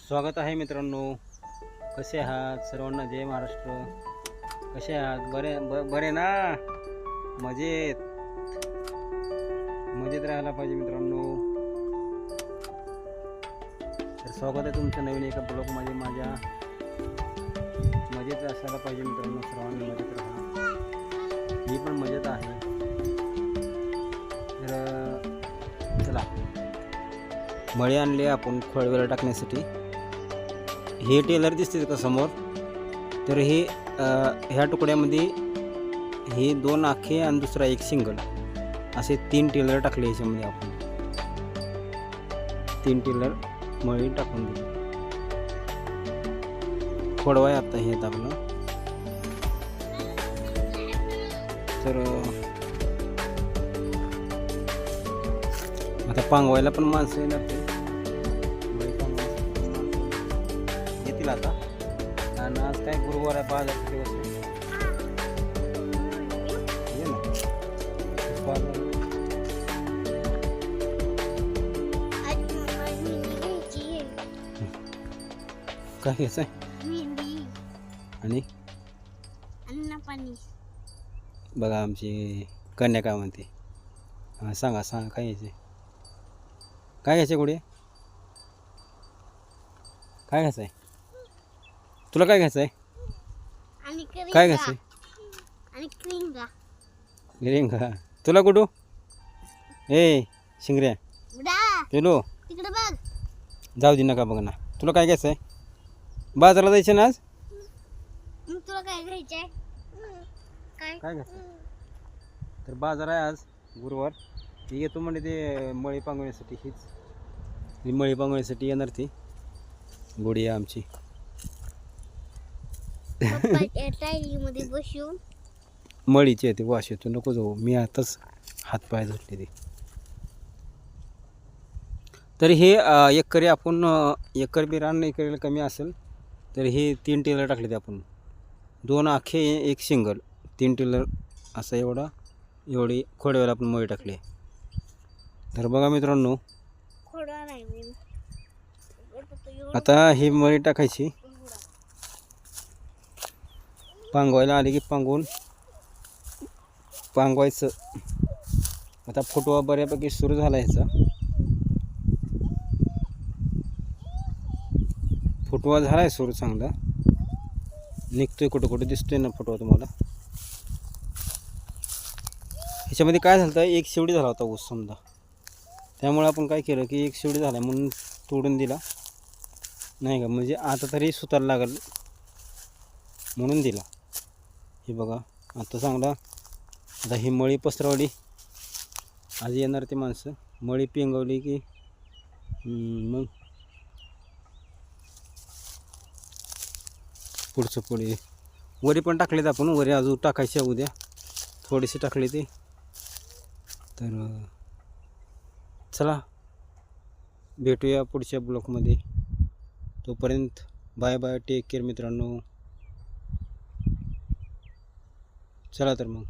स्वागत आहे मित्रांनो. कसे आहात सर्वांना? जय महाराष्ट्र. कसे आहात? बरे ब बरे ना? मजेत. मजेत राहायला पाहिजे मित्रांनो. तर स्वागत आहे तुमचं नवीन एका ब्लॉगमध्ये माझ्या. मजेत असायला पाहिजे मित्रांनो. सर्वांनी मजेत राहा. मी पण मजेत आहे. तर चला. मळे आणली आपण खोळवेला टाकण्यासाठी. हे टेलर दिसते का समोर? तर हे ह्या तुकड्यामध्ये हे दोन आखे आणि दुसरा एक सिंगल. असे तीन टेलर टाकले ह्याच्यामध्ये आपण. तीन टेलर मळी टाकून दिले. खोडवाय आता हे आपलं. तर आता पांगवायला पण माणसं येणार माणसं आता. आणि आज काय गुरुवार आहे बाजारचा दिवस आहे. ना. बाजार काय घ्यायचं आहे? आणि? बघा आमची कन्या काय म्हणते. हां सांगा सांगा काय घ्यायचे काय घ्यायचे कुठे काय घ्यायचं आहे? तुला काय घ्यायचं आहे आणि काय घ्यायचं आहे आणि क्रिंगा रिंगा तुला कुठू? ए शिंगऱ्या बुडा पेलो. तिकडे बघ. जाऊ दे नका बघ ना. तुला काय घ्यायचं आहे बाजारला जायचं ना आज? मग तुला काय घ्यायचंय? काय? काय घ्यायचं तर बाजार आहे आज गुरुवार. ती येतो म्हणजे ते मळी पांगवण्यासाठी. हीच. ही मळी पांगवण्यासाठी येणार ती. गोडी आहे आमची. मळीची आहे ती वाश येतो. नको जाऊ. मी आताच हातपाय धुतले ते. तर हे एकरी आपण एकर बी रान एकरीला कमी असेल तर हे तीन टेलर टाकले ते आपण. दोन आखे एक सिंगल. तीन टेलर असं एवढा एवढी खोडव्याला आपण मळी टाकली तर बघा मित्रांनो. आता ही मळी टाकायची. पांगवायला आले की पांगवून पांगवायचं. आता फुटवा बऱ्यापैकी सुरू झाला ह्याचा. फुटवा झाला आहे सुरू चांगला. निघतोय कुठं कुठं दिसतोय ना फुटवा तुम्हाला. ह्याच्यामध्ये काय झालं होतं एक शेवडी झाला होता ऊस समजा. त्यामुळे आपण काय केलं की एक शेवडी झाला म्हणून तोडून दिला. नाही का म्हणजे आता तरी सुतारला लागल म्हणून दिला. हे बघा आता चांगला आता ही मळी पसरवली. आज येणार ते माणसं. मळी पिंगवली की मग? पुढचं पुढे. वरी पण टाकलेत आपण. वरी अजून टाकायची आहे उद्या. थोडीशी टाकली ती. तर चला. भेटूया पुढच्या ब्लॉकमध्ये तोपर्यंत बाय बाय टेक केअर मित्रांनो. चला तर मग.